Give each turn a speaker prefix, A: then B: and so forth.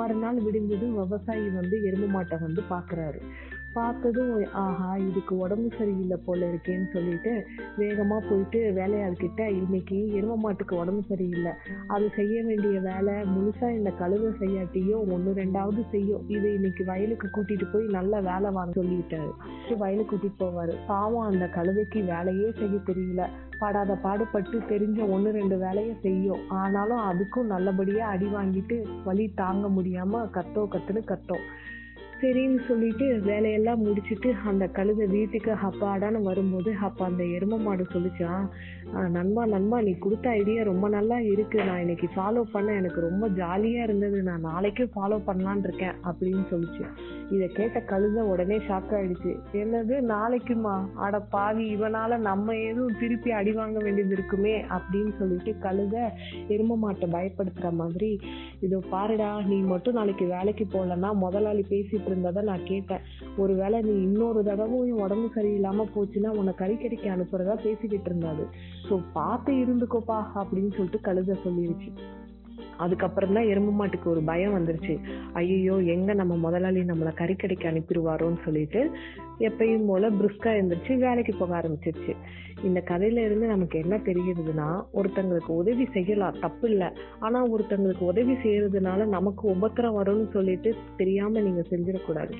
A: மறுநாள் விடிஞ்சதும் விவசாயி வந்து எருமை மாட்டை வந்து பார்க்குறாரு பார்த்ததும் ஆஹா இதுக்கு உடம்பு சரியில்லை போல இருக்கேன்னு சொல்லிட்டு வேகமா போயிட்டு வேலையாள்கிட்ட இன்னைக்கு எருமை மாட்டுக்கு உடம்பு சரியில்லை. அது செய்ய வேண்டிய வேலை முழுசா இந்த கழுதை செய்யாட்டியும் ஒன்று ரெண்டாவது செய்யும் இது இன்னைக்கு வயலுக்கு கூட்டிட்டு போய் நல்ல வேலை வாங்க சொல்லிட்டாரு. வயலுக்கு கூட்டிட்டு போவாரு. பாவம் அந்த கழுதைக்கு வேலையே செய்ய தெரியல. படாத பாடுபட்டு தெரிஞ்ச ஒன்று ரெண்டு வேலையை செய்யும் ஆனாலும் அதுக்கும் நல்லபடியா அடி வாங்கிட்டு வலி தாங்க முடியாம கத்தோ கத்துன்னு கத்தோம் சரின்னு சொல்லிட்டு வேலையெல்லாம் முடிச்சிட்டு அந்த கழுதை வீட்டுக்கு அப்பாடான்னு வரும்போது அப்ப அந்த எரும மாடு சொல்லிச்சான் "ஆஹ் நண்பா நண்பா நீ கொடுத்த ஐடியா ரொம்ப நல்லா இருக்கு. நான் இன்னைக்கு ஃபாலோ பண்ண எனக்கு ரொம்ப ஜாலியா இருந்தது. நான் நாளைக்கும் ஃபாலோ பண்ணலான் இருக்கேன் அப்படின்னு சொல்லிச்சு. இதை கேட்ட கழுதை உடனே ஷாக் ஆயிடுச்சு. என்னது? நாளைக்குமா? அட பாவி இவனால நம்ம எதுவும் திருப்பி அடி வாங்க வேண்டியது இருக்குமே அப்படின்னு சொல்லிட்டு கழுத எரும மாட்டை பயப்படுத்துற மாதிரி இதோ பாருடா நீ மட்டும் நாளைக்கு வேலைக்கு போகலன்னா முதலாளி பேசி இருந்ததை நான் கேட்டேன். ஒருவேளை நீ இன்னொரு தடவையும் உடம்பு சரியில்லாம போச்சுன்னா உன்னை கறிக்கடைக்கு அனுப்புறதா பேசிக்கிட்டு இருந்தாரு. ஸோ பார்த்து இருந்துக்கோப்பா அப்படின்னு சொல்லிட்டு கழுத சொல்லிருச்சு. அதுக்கப்புறம் தான் எறும்பு மாட்டுக்கு ஒரு பயம் வந்துருச்சு. ஐயோ எங்க நம்ம முதலாளி நம்மளை கறிக்கடைக்கு அனுப்பிடுவாரோன்னு சொல்லிட்டு எப்பயும் போல பிரிஸ்கா எழுந்திரிச்சு வேலைக்கு போக ஆரம்பிச்சிருச்சு. இந்த கதையில இருந்து நமக்கு என்ன தெரிகிறதுனா ஒருத்தங்களுக்கு உதவி செய்யலாம் தப்பு இல்லை. ஆனா ஒருத்தங்களுக்கு உதவி செய்யறதுனால நமக்கு உபத்திரம் வரும்னு சொல்லிட்டு தெரியாம நீங்க செஞ்சிடக்கூடாது.